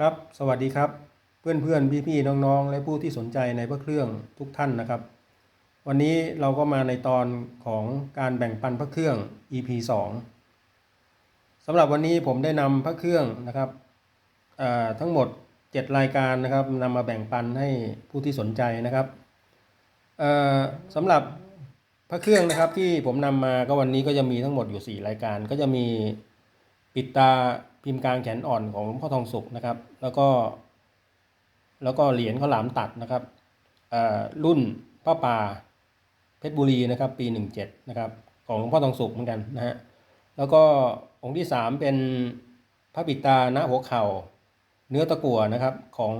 ครับ สวัสดีครับ เพื่อนเพื่อนพี่พี่น้องๆ และผู้ที่สนใจในพระเครื่องทุกท่านนะครับ วันนี้เราก็มาในตอนของการแบ่งปันพระเครื่อง EP 2สำหรับวันนี้ผมได้นำพระเครื่องนะครับทั้งหมด 7 รายการนะครับนำมาแบ่งปันให้ผู้ที่สนใจนะครับสำหรับพระเครื่องนะครับที่ผมนำมาก็วันนี้ก็จะมีทั้งหมดอยู่ 4 รายการ ก็จะมีปิดตา พิมพ์กลางแขนอ่อนของหลวงพ่อทองสุขนะครับ แล้วก็ แล้วก็เหรียญข้าวหลามตัดนะครับอ่อรุ่นพระป่าเพชรบุรีนะครับ ปี 17 นะครับ ของหลวงพ่อทองสุขเหมือนกันนะฮะแล้วก็องค์ที่ 3 เป็นพระปิดตาณหัวเข่า เนื้อตะกั่วนะครับของ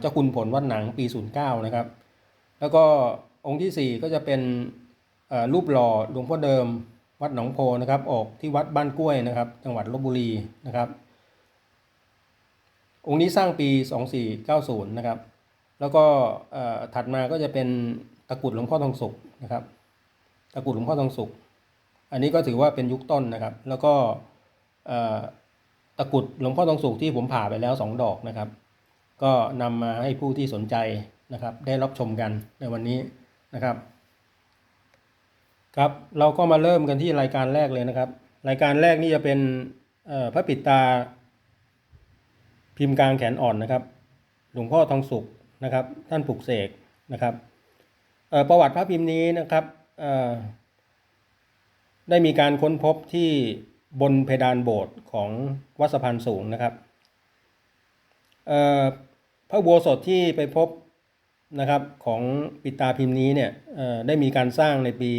เจ้าคุณผลวัดหนังปี 09 นะครับ แล้วก็องค์ทีสี่4 ก็จะเป็นรูปหล่อหลวงพ่อเดิม วัดหนองโพนะครับ ออกที่วัดบ้านกล้วยนะครับ จังหวัดลบบุรีนะครับ องค์นี้สร้างปี 2490 นะครับ แล้วก็ถัดมาก็จะเป็นตะกรุดหลวงพ่อทองสุกนะครับ ตะกรุดหลวงพ่อทองสุก อันนี้ก็ถือว่าเป็นยุคต้นนะครับ แล้วก็ตะกรุดหลวงพ่อทองสุกที่ผมผ่าไปแล้วสองดอกนะครับ ก็นำมาให้ผู้ที่สนใจนะครับ ได้รับชมกันในวันนี้นะครับ ครับเราก็มาเริ่มกันที่รายการแรกเลยนะครับ รายการแรกนี่จะเป็นพระปิดตา พิมพ์กลางแขนอ่อนนะครับ หลวงพ่อทองสุขนะครับ ท่านปลุกเสกนะครับประวัติพระพิมพ์นี้นะครับได้มีการค้นพบที่บนเพดานโบสถ์ของวัดสะพานสูงนะครับพระอุโบสถที่ไปพบ นะครับของปิตาพิมพ์นี้เนี่ยได้มีการสร้างในปี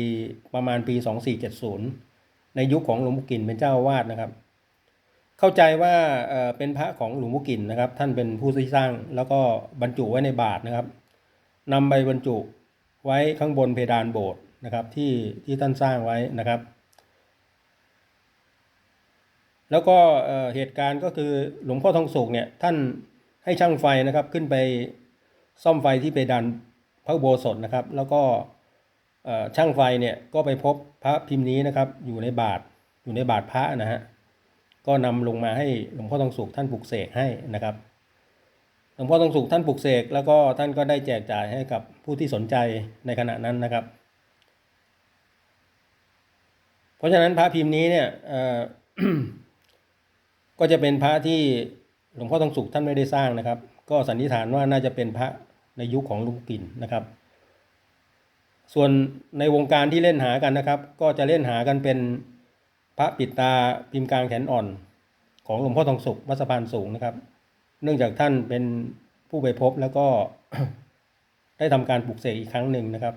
ประมาณปี 2470 ในยุคของหลวงปู่กินเป็นเจ้าวาสนะครับ เข้าใจว่าเป็นพระของหลวงพ่กินนะครับ ท่านเป็นผู้ที่สร้างแล้วก็บรรจุไว้ในบาทนะครับนำไปบรรจุไว้ข้างบนเพดานโบสถ์นะครับที่ที่ท่านสร้างไว้นะครับ แล้วก็เอ่อเหตุการณ์ก็คือหลวงพ่อทองสุกเนี่ยท่านให้ช่างไฟนะครับขึ้นไป ซ่อมไฟที่เพดานพระอุโบสถนะครับ แล้วก็ช่างไฟเนี่ยก็ไปพบพระพิมพ์นี้นะครับ อยู่ในบาทอยู่ในบาทพระนะฮะก็นำลงมาให้หลวงพ่อทองสุขท่านปลุกเสกให้นะครับหลวงพ่อทองสุขท่านปลุกเสกแล้วก็ท่านก็ได้แจกจ่ายให้กับผู้ที่สนใจในขณะนั้นนะครับ เพราะฉะนั้นพระพิมพ์นี้เนี่ยก็จะเป็นพระที่หลวงพ่อทองสุขท่านไม่ได้สร้างนะครับ ก็สันนิษฐานว่าน่าจะเป็นพระ ในยุคของลุงปิ่นนะครับ ส่วนในวงการที่เล่นหากันนะครับ ก็จะเล่นหากันเป็นพระปิดตาพิมพ์กลางแขนอ่อน ของหลวงพ่อทองสุขวัดสะพานสูงนะครับ เนื่องจากท่านเป็นผู้ไปพบแล้วก็ได้ทำการปลุกเสกอีกครั้งหนึ่งนะครับ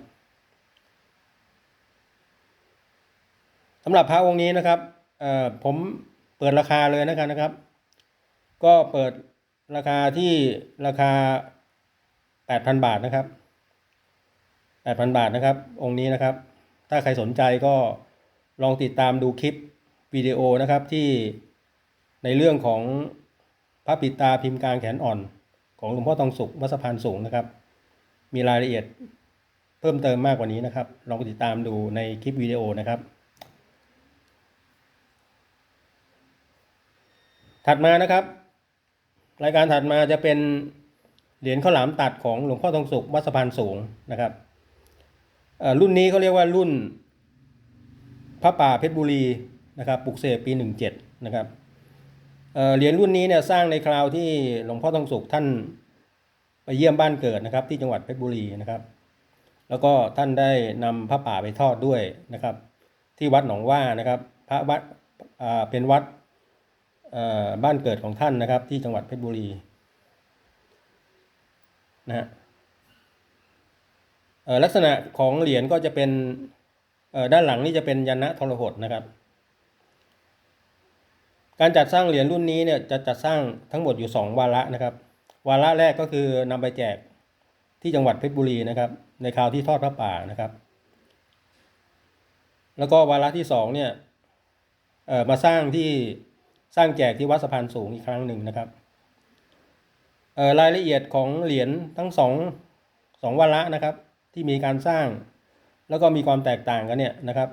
สำหรับพระองค์นี้นะครับผมเปิดราคาเลยนะครับนะครับ ก็เปิดราคาที่ราคา 8,000บาทนะครับ8,000บาทนะครับ องค์นี้นะครับ ถ้าใครสนใจก็ลองติดตามดูคลิปวิดีโอนะครับที่ในเรื่องของพระปิตาพิมพ์กลางแขนอ่อน ของหลวงพ่อทองสุขวัดสะพานสูงนะครับ มีรายละเอียดเพิ่มเติมมากกว่านี้นะครับ ลองติดตามดูในคลิปวิดีโอนะครับ ถัดมานะครับ รายการถัดมาจะเป็น เหรียญข้าวหลามตัดของหลวงพ่อทองสุขวัดสะพานสูงนะครับรุ่นนี้เขาเรียกว่ารุ่นพระป่าเพชรบุรีนะครับปลุกเสกปี 17นะครับเหรียญรุ่นนี้เนี่ยสร้างในคราวที่หลวงพ่อทองสุขท่านไปเยี่ยมบ้านเกิดนะครับ ที่จังหวัดเพชรบุรีนะครับ แล้วก็ท่านได้นำพระป่าไปทอดด้วยนะครับ ที่วัดหนองว่านะครับ พระวัดเป็นวัดบ้านเกิดของท่านนะครับ ที่จังหวัดเพชรบุรี นะลักษณะของเหรียญก็จะเป็นด้านหลังนี่จะเป็นยันะทรหดนะครับ การจัดสร้างเหรียญรุ่นนี้เนี่ยจะจัดสร้างทั้งหมดอยู่ 2 วาระนะครับ วาระแรกก็คือนำไปแจกที่จังหวัดเพชรบุรีนะครับ ในคราวที่ทอดพระป่านะครับ แล้วก็วาระที่2เนี่ยมาสร้างที่สร้างแจกที่วัดสะพานสูงอีกครั้งหนึ่งนะครับ รายละเอียดของเหรียญทั้งสองสองวาระนะครับ ที่มีการสร้าง แล้วก็มีความแตกต่างกันเนี่ยนะครับ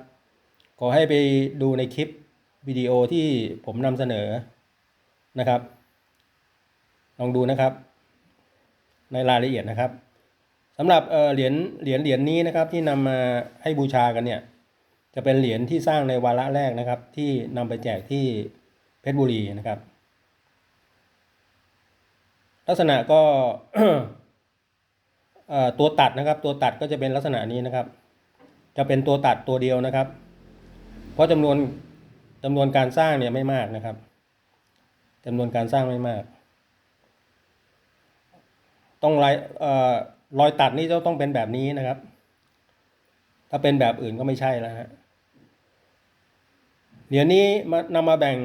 ขอให้ไปดูในคลิปวิดีโอที่ผมนำเสนอนะครับ ลองดูนะครับ ในรายละเอียดนะครับสำหรับเอ่อเหรียญเหรียญเหรียญนี้นะครับที่นำมาให้บูชากันเนี่ยจะเป็นเหรียญที่สร้างในวาระแรกนะครับ ที่นำไปแจกที่เพชรบุรีนะครับ ลักษณะก็ตัวตัดนะครับ ตัวตัดก็จะเป็นลักษณะนี้นะครับ จะเป็นตัวตัดตัวเดียวนะครับ เพราะจำนวนจำนวนการสร้างเนี่ยไม่มากนะครับจำนวนการสร้างไม่มาก ต้องรายเอ่อรอยตัดนี่จะต้องเป็นแบบนี้นะครับ ถ้าเป็นแบบอื่นก็ไม่ใช่แล้วฮะเหรียญนี้มานำมาแบ่ง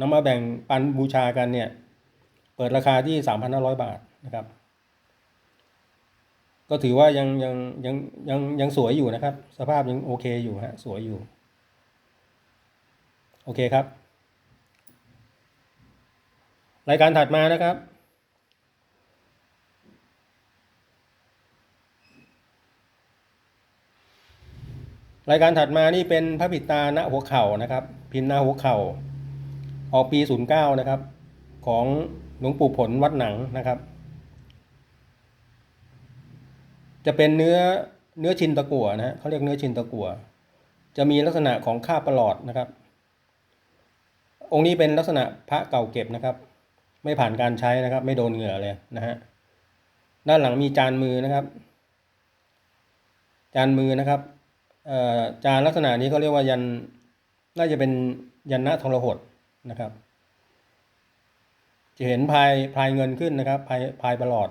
นำมาแบ่งปันบูชากันเนี่ย เปิดราคาที่สามพันห้าร้อยบาทนะครับ ก็ถือว่ายังยังยังยังยังสวยอยู่นะครับ สภาพยังโอเคอยู่ฮะสวยอยู่ โอเคครับ รายการถัดมานะครับรายการถัดมานี่เป็นพระปิดตาณหัวเข่านะครับ พิมพ์หน้าหัวเข่า ออกปี 09 นะครับ ของหลวงปู่ผลวัดหนังนะครับ จะเป็นเนื้อเนื้อชินตะกั่วนะฮะเขาเรียกเนื้อชินตะกั่วจะมีลักษณะของคาบประหลอดนะครับ องค์นี้เป็นลักษณะพระเก่าเก็บนะครับ ไม่ผ่านการใช้นะครับ ไม่โดนเหงื่อเลยนะฮะด้านหลังมีจานมือนะครับ จานมือนะครับเอ่อจานลักษณะนี้เขาเรียกว่ายันน่าจะเป็นยันนะทรหดนะครับ จะเห็นพายพายเงินขึ้นนะครับพายพายประหลอด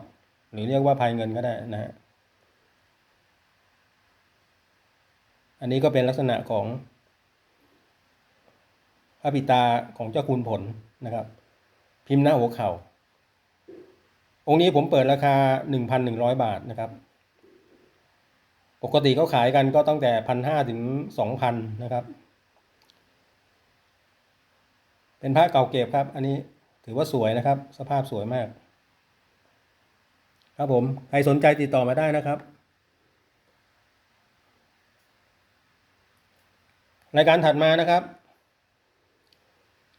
หรือเรียกว่าพายเงินก็ได้นะฮะอันนี้ก็เป็นลักษณะของพระปิตาของเจ้าคุณผลนะครับ พิมพ์หน้าหัวเข่า องค์นี้ผมเปิดราคา 1,100 บาทนะครับ ปกติเขาขายกันก็ตั้งแต่พันห้าถึงสองพันนะครับ เป็นผ้าเก่าเก็บครับ อันนี้ ถือว่าสวยนะครับ สภาพสวยมาก ครับผม ใครสนใจติดต่อมาได้นะครับ รายการถัดมานะครับ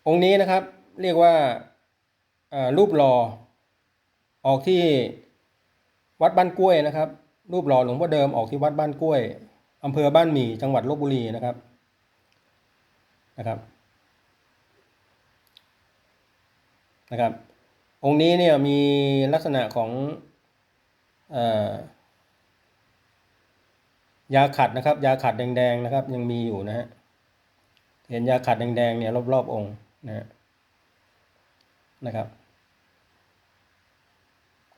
องค์นี้นะครับ เรียกว่ารูปหล่อออกที่วัดบ้านกล้วยนะครับ รูปหล่อหลวงพ่อเดิมออกที่วัดบ้านกล้วยอำเภอบ้านหมี่จังหวัดลบบุรีนะครับนะครับ นะครับ องค์นี้เนี่ยมีลักษณะของอยาขัดนะครับ ยาขัดแดงๆนะครับ ยังมีอยู่นะฮะเห็นยาขัดแดงๆเนี่ยรอบๆองค์นะนะครับ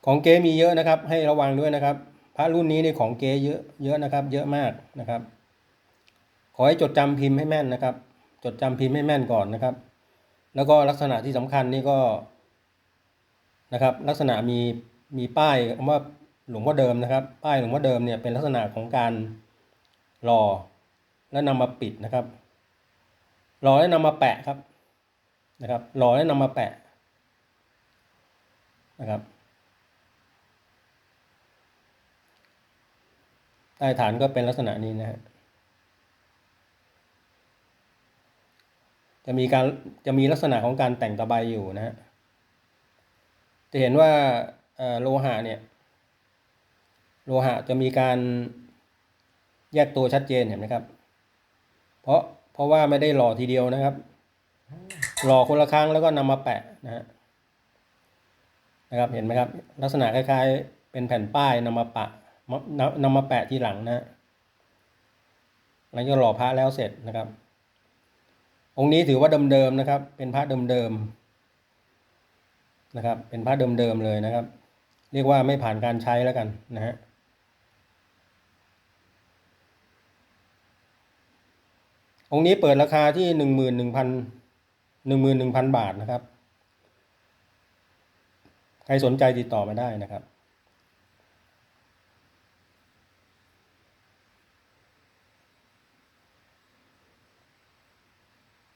ของเก๊มีเยอะนะครับ ให้ระวังด้วยนะครับ พระรุ่นนี้ในของเก๊เยอะเยอะนะครับ เยอะมากนะครับ ขอให้จดจำพิมพ์ให้แม่นนะครับ จดจำพิมพ์ให้แม่นก่อนนะครับ แล้วก็ลักษณะที่สำคัญนี่ก็นะครับ ลักษณะมีมีป้ายคำว่าหลวงพ่อเดิมนะครับ ป้ายหลวงพ่อเดิมเนี่ยเป็นลักษณะของการรอและนำมาปิดนะครับรอและนำมาแปะครับนะครับรอและนำมาแปะนะครับใต้ฐานก็เป็นลักษณะนี้นะฮะ จะมีการจะมีลักษณะของการแต่งตะไบอยู่นะฮะจะเห็นว่าโลหะเนี่ย โลหะจะมีการแยกตัวชัดเจนเห็นไหมครับ เพราะเพราะว่าไม่ได้หล่อทีเดียวนะครับ หล่อคนละครั้งแล้วก็นำมาแปะนะฮะนะครับเห็นไหมครับ ลักษณะคล้ายๆ เป็นแผ่นป้ายนำมาปะนำมาแปะทีหลังนะหลังจากหล่อพระแล้วเสร็จนะครับ องค์นี้ถือว่าเดิมๆนะครับ เป็นพระเดิมๆนะครับ เป็นพระเดิมๆเลยนะครับ เรียกว่าไม่ผ่านการใช้แล้วกันนะฮะองค์นี้เปิดราคาที่หนึ่งหมื่นหนึ่งพันหนึ่งหมื่นหนึ่งพันบาทนะครับ ใครสนใจติดต่อมาได้นะครับ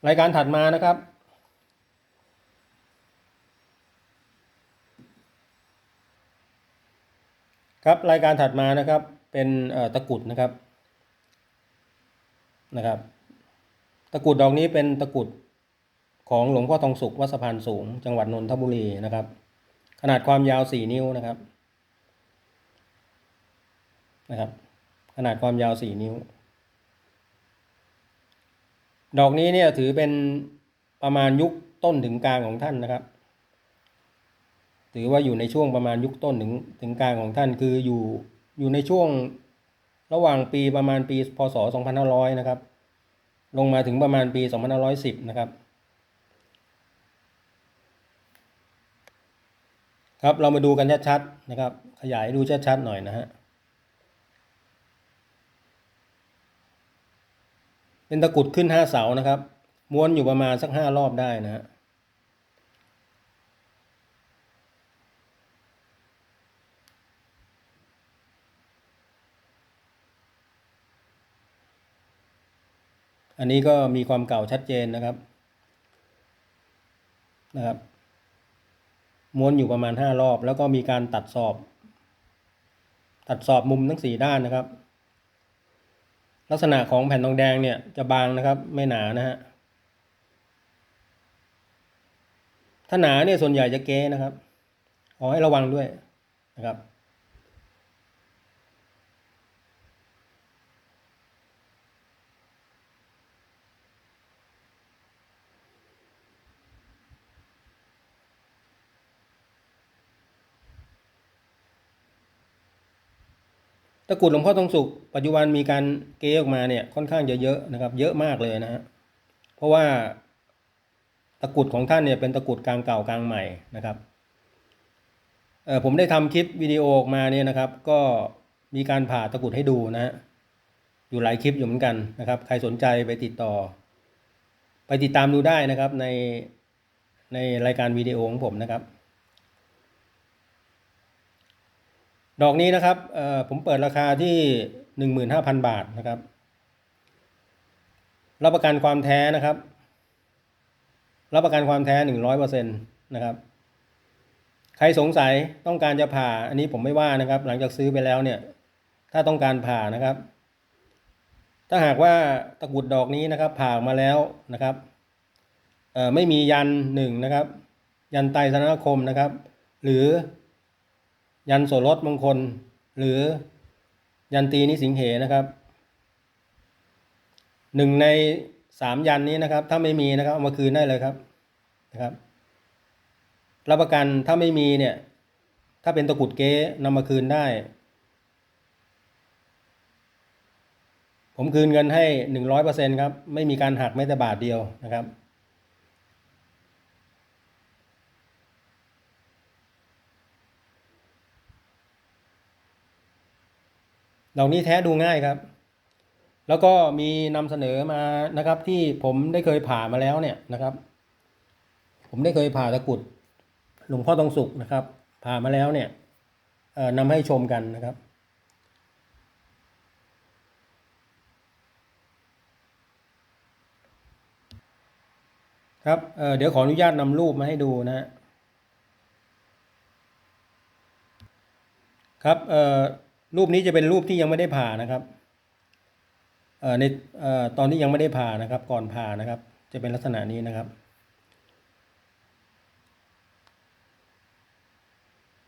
รายการถัดมานะครับ ครับรายการถัดมานะครับเป็นตะกรุดนะครับนะครับ ตะกรุดดอกนี้เป็นตะกรุดของหลวงพ่อทองสุขวัดสะพานสูง จังหวัดนนทบุรีนะครับ ขนาดความยาว4นิ้วนะครับนะครับ ขนาดความยาว4นิ้ว ดอกนี้เนี่ยถือเป็นประมาณยุคต้นถึงกลางของท่านนะครับ ถือว่าอยู่ในช่วงประมาณยุคต้นถึงถึงกลางของท่านคืออยู่อยู่ในช่วงระหว่างปีประมาณปีพศ 2500 นะครับ ลงมาถึงประมาณปี 2510 นะครับ ครับเรามาดูกันชัดๆนะครับ ขยายดูชัดๆหน่อยนะฮะ เป็นตะกุดขึ้นห้าเสานะครับ ม้วนอยู่ประมาณสักห้ารอบได้นะฮะอันนี้ก็มีความเก่าชัดเจนนะครับนะครับ ม้วนอยู่ประมาณห้ารอบ แล้วก็มีการตัดสอบ ตัดสอบมุมทั้งสี่ด้านนะครับ ลักษณะของแผ่นทองแดงเนี่ยจะบางนะครับไม่หนานะฮะถ้าหนาเนี่ยส่วนใหญ่จะเก้นะครับขอให้ระวังด้วยนะครับ กรุดหลวงพ่อทองสุขปัจจุบันมีการเกยออกมาเนี่ยค่อนข้างจะเยอะนะครับ เยอะมากเลยนะฮะเพราะว่าตะกรุดของท่านเนี่ยเป็นตะกรุดกลางเก่ากลางใหม่นะครับเออผมได้ทำคลิปวิดีโอออกมาเนี่ยนะครับ ก็มีการผ่าตะกรุดให้ดูนะฮะอยู่หลายคลิปอยู่เหมือนกันนะครับ ใครสนใจไปติดต่อ ไปติดตามดูได้นะครับในในรายการวิดีโอของผมนะครับ ดอกนี้นะครับผมเปิดราคาที่หนึ่งหมื่นห้าพันบาทนะครับ รับประกันความแท้นะครับ รับประกันความแท้หนึ่งร้อยเปอร์เซ็นต์นะครับ ใครสงสัยต้องการจะผ่า อันนี้ผมไม่ว่านะครับ หลังจากซื้อไปแล้วเนี่ย ถ้าต้องการผ่านะครับ ถ้าหากว่าตะกุดดอกนี้นะครับ ผ่ามาแล้วนะครับไม่มียันหนึ่งนะครับ ยันไตรสนคมนะครับ หรือ ยันโสรถมงคล หรือยันตีนิสิงเหนะครับหนึ่งในสามยันนี้นะครับ ถ้าไม่มีนะครับเอามาคืนได้เลยครับนะครับรับประกันถ้าไม่มีเนี่ย ถ้าเป็นตะกุดเก๊นำมาคืนได้ ผมคืนเงินให้หนึ่งร้อยเปอร์เซ็นครับ ไม่มีการหักแม้แต่บาทเดียวนะครับ ดอกนี้แท้ดูง่ายครับ แล้วก็มีนำเสนอมานะครับ ที่ผมได้เคยผ่ามาแล้วเนี่ยนะครับ ผมได้เคยผ่าตะกุดหลวงพ่อทองสุกนะครับ ผ่ามาแล้วเนี่ยนำให้ชมกันนะครับครับเเดี๋ยวขออนุญาตนำรูปมาให้ดูนะฮะครับเอ่อ รูปนี้จะเป็นรูปที่ยังไม่ได้ผ่านะครับเอ่อในเอ่อตอนที่ยังไม่ได้ผ่านะครับ ก่อนผ่านะครับ จะเป็นลักษณะนี้นะครับ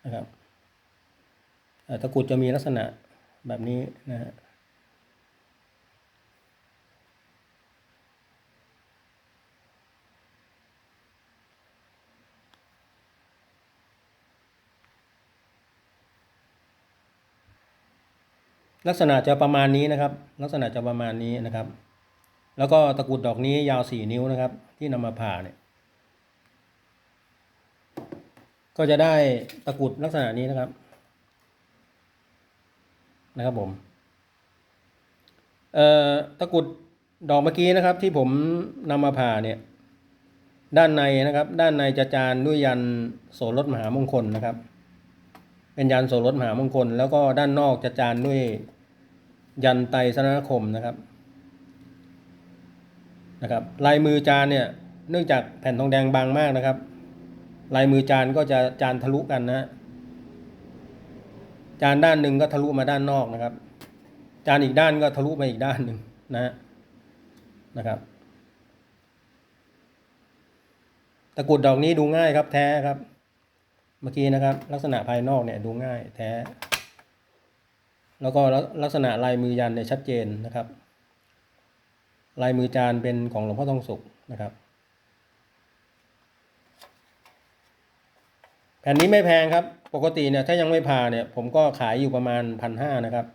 นะครับเอ่อตะกุดจะมีลักษณะแบบนี้นะฮะ ลักษณะจะประมาณนี้นะครับ ลักษณะจะประมาณนี้นะครับ แล้วก็ตะกุดดอกนี้ยาวสี่นิ้วนะครับ ที่นำมาผ่าเนี่ยก็จะได้ตะกุดลักษณะนี้นะครับ นะครับผมเอ่อตะกุดดอกเมื่อกี้นะครับที่ผมนำมาผ่าเนี่ยด้านในนะครับ ด้านในจะจานด้วยยันโสรถมหามงคลนะครับ เป็นยันโสรถมหามงคล แล้วก็ด้านนอกจะจานด้วย ยันไตสนคมนะครับนะครับ ลายมือจานเนี่ยเนื่องจากแผ่นทองแดงบางมากนะครับ ลายมือจานก็จะจานทะลุกันนะ จานด้านหนึ่งก็ทะลุมาด้านนอกนะครับ จานอีกด้านก็ทะลุมาอีกด้านหนึ่งนะนะครับ ตะกุดดอกนี้ดูง่ายครับแท้ครับ เมื่อกี้นะครับ ลักษณะภายนอกเนี่ยดูง่ายแท้ แล้วก็ลักษณะลายมือยันเนี่ยชัดเจนนะครับ ลายมือจานเป็นของหลวงพ่อทองสุขนะครับ แผ่นนี้ไม่แพงครับ ปกติเนี่ยถ้ายังไม่ผ่าเนี่ยผมก็ขายอยู่ประมาณพันห้านะครับ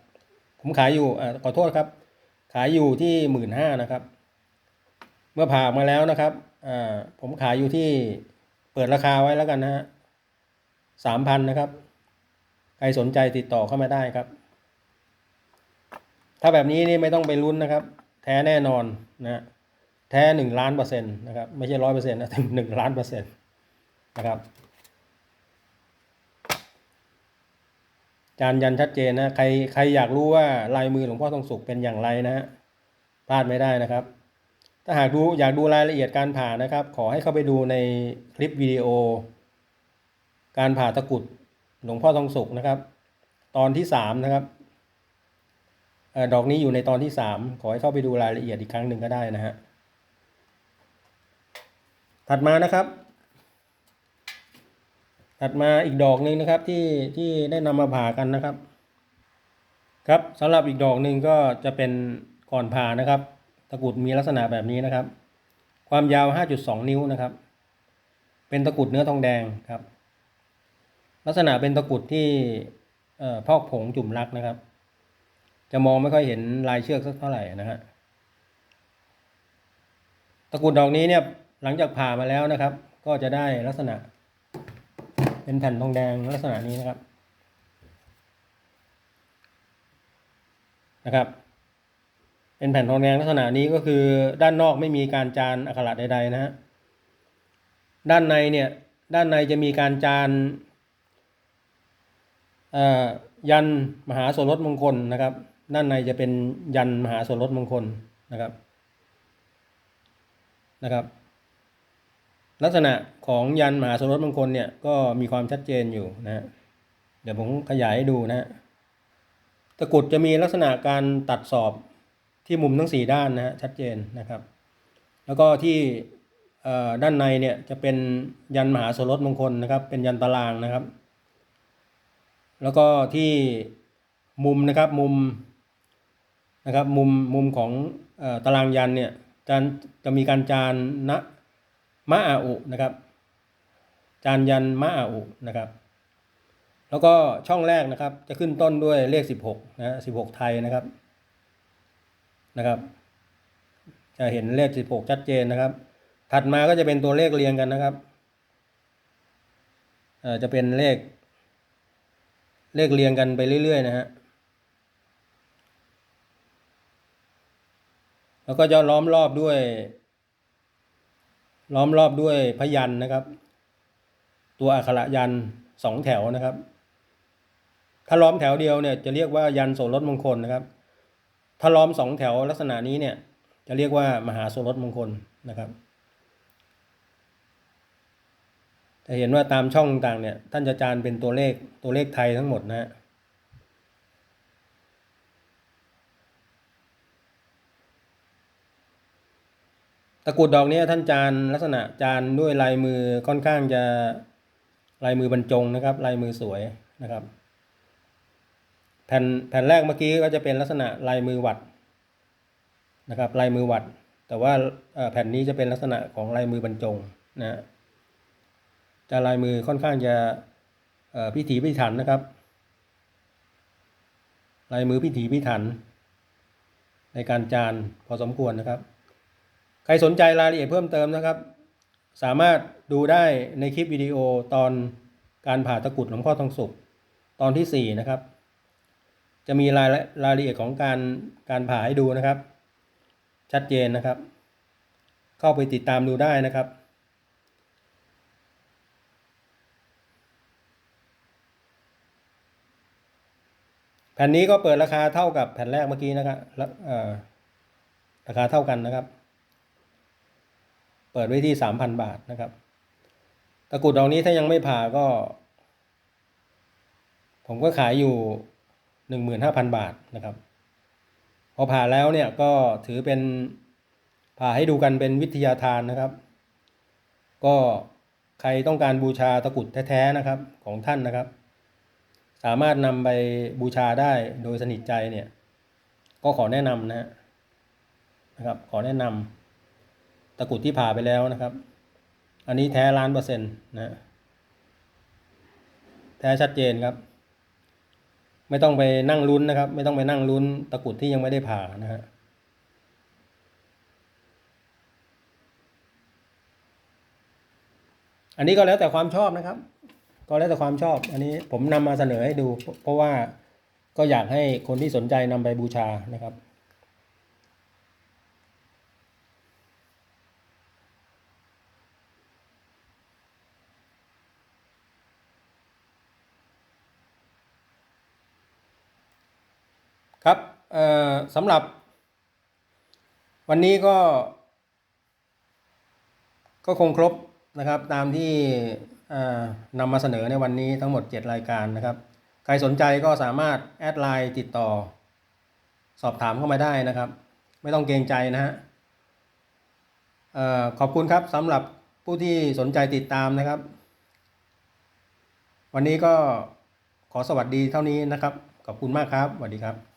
ผมขายอยู่อ่ขอโทษครับ ขายอยู่ที่หมื่นห้านะครับ เมื่อผ่าออกมาแล้วนะครับอ่าผมขายอยู่ที่เปิดราคาไว้แล้วกันนะฮะสามพันนะครับ ใครสนใจติดต่อเข้ามาได้ครับ ถ้าแบบนี้นี่ไม่ต้องไปลุ้นนะครับ แท้แน่นอนนะฮะแท้หนึ่งล้านเปอร์เซ็นต์นะครับ ไม่ใช่ร้อยเปอร์เซ็นต์นะแต่หนึ่งล้านเปอร์เซ็นต์นะครับจานยันชัดเจนนะใครใครอยากรู้ว่าลายมือหลวงพ่อทองสุขเป็นอย่างไรนะฮะพลาดไม่ได้นะครับ ถ้าหากดูอยากดูรายละเอียดการผ่านะครับ ขอให้เข้าไปดูในคลิปวิดีโอ การผ่าตะกุดหลวงพ่อทองสุขนะครับ ตอนที่สามนะครับ ดอกนี้อยู่ในตอนที่สามขอให้เข้าไปดูรายละเอียดอีกครั้งหนึ่งก็ได้นะฮะ ถัดมานะครับ ถัดมาอีกดอกหนึ่งนะครับที่ที่ได้นำมาผ่ากันนะครับ ครับสำหรับอีกดอกหนึ่งก็จะเป็นก่อนผ่านะครับ ตะกุดมีลักษณะแบบนี้นะครับ ความยาว 5.2 นิ้วนะครับ เป็นตะกุดเนื้อทองแดงครับ ลักษณะเป็นตะกุดที่อพอกผงจุ่มรักนะครับ จะมองไม่ค่อยเห็นลายเชือกสักเท่าไหร่นะฮะตะกรุดดอกนี้เนี่ยหลังจากผ่ามาแล้วนะครับ ก็จะได้ลักษณะ เป็นแผ่นทองแดงลักษณะนี้นะครับนะครับ เป็นแผ่นทองแดงลักษณะนี้ก็คือด้านนอกไม่มีการจานอักขระใดๆนะฮะด้านในเนี่ยด้านในจะมีการจานยันมหาโสรถมงคลนะครับ ด้านในจะเป็นยันมหาสรถมงคลนะครับนะครับ ลักษณะของยันมหาสรสมงคลเนี่ยก็มีความชัดเจนอยู่นะเดี๋ยวผมขยายให้ดูนะฮะตะกุดจะมีลักษณะการตัดสอบที่มุมทั้งสี่ด้านนะฮะชัดเจนนะครับ แล้วก็ที่ด้านในเนี่ยจะเป็นยันมหาสรสมงคลนะครับ เป็นยันตารางนะครับ แล้วก็ที่มุมนะครับมุม นะครับมุมมุมของอตารางยันเนี่ยจะจะมีการจานณมะอาอุนะครับจานยันมะอาอุนะครับ แล้วก็ช่องแรกนะครับ จะขึ้นต้นด้วยเลข16นะ16ไทยนะครับนะครับ จะเห็นเลข16ชัดเจนนะครับ ถัดมาก็จะเป็นตัวเลขเรียงกันนะครับจะเป็นเลข เลขเรียงกันไปเรื่อยๆนะฮะ แล้วก็จะล้อมรอบด้วย ล้อมรอบด้วยพยันนะครับ ตัวอักขระยันสองแถวนะครับ ถ้าล้อมแถวเดียวเนี่ยจะเรียกว่ายันโสรถมงคลนะครับ ถ้าล้อมสองแถวลักษณะนี้เนี่ย จะเรียกว่ามหาโสรถมงคลนะครับจะเห็นว่าตามช่องต่างเนี่ยท่านจะจานเป็นตัวเลขตัวเลขไทยทั้งหมดนะฮะ ตะกรุดดอกนี้ท่านจานลักษณะจานด้วยลายมือค่อนข้างจะลายมือบรรจงนะครับ ลายมือสวยนะครับ แผ่นแผ่นแรกเมื่อกี้ก็จะเป็นลักษณะลายมือวัดนะครับ ลายมือวัด แต่ว่าแผ่นนี้จะเป็นลักษณะของลายมือบรรจงนะฮะจะลายมือค่อนข้างจะพิถีพิถันนะครับ ลายมือพิถีพิถัน ในการจานพอสมควรนะครับ ใครสนใจรายละเอียดเพิ่มเติมนะครับ สามารถดูได้ในคลิปวิดีโอตอนการผ่าตะกรุดหลวงพ่อทองสุขตอนที่ 4 นะครับ จะมีรายละรายละเอียดของการการผ่าให้ดูนะครับ ชัดเจนนะครับ เข้าไปติดตามดูได้นะครับแผ่นนี้ก็เปิดราคาเท่ากับแผ่นแรกเมื่อกี้นะครับราคาเท่ากันนะครับ เปิดไว้ที่สามพันบาทนะครับ ตะกรุดดอกนี้ถ้ายังไม่ผ่าก็ ผมก็ขายอยู่หนึ่งหมื่นห้าพันบาทนะครับ พอผ่าแล้วเนี่ยก็ถือเป็นผ่าให้ดูกันเป็นวิทยาทานนะครับ ก็ใครต้องการบูชาตะกรุดแท้ๆนะครับของท่านนะครับ สามารถนำไปบูชาได้โดยสนิทใจเนี่ย ก็ขอแนะนำนะนะครับ ขอแนะนำ ตะกรุดที่ผ่าไปแล้วนะครับ อันนี้แท้ล้านเปอร์เซ็นต์นะแท้ชัดเจนครับ ไม่ต้องไปนั่งลุ้นนะครับ ไม่ต้องไปนั่งลุ้นตะกรุดที่ยังไม่ได้ผ่านะฮะอันนี้ก็แล้วแต่ความชอบนะครับ ก็แล้วแต่ความชอบ อันนี้ผมนำมาเสนอให้ดูเพราะเพราะว่าก็อยากให้คนที่สนใจนำไปบูชานะครับ ครับสำหรับวันนี้ก็ ก็คงครบนะครับ ตามที่นำมาเสนอในวันนี้ทั้งหมด 7 รายการนะครับ ใครสนใจก็สามารถแอดไลน์ติดต่อ สอบถามเข้ามาได้นะครับ ไม่ต้องเกรงใจนะฮะขอบคุณครับสำหรับผู้ที่สนใจติดตามนะครับ วันนี้ก็ขอสวัสดีเท่านี้นะครับ ขอบคุณมากครับสวัสดีครับ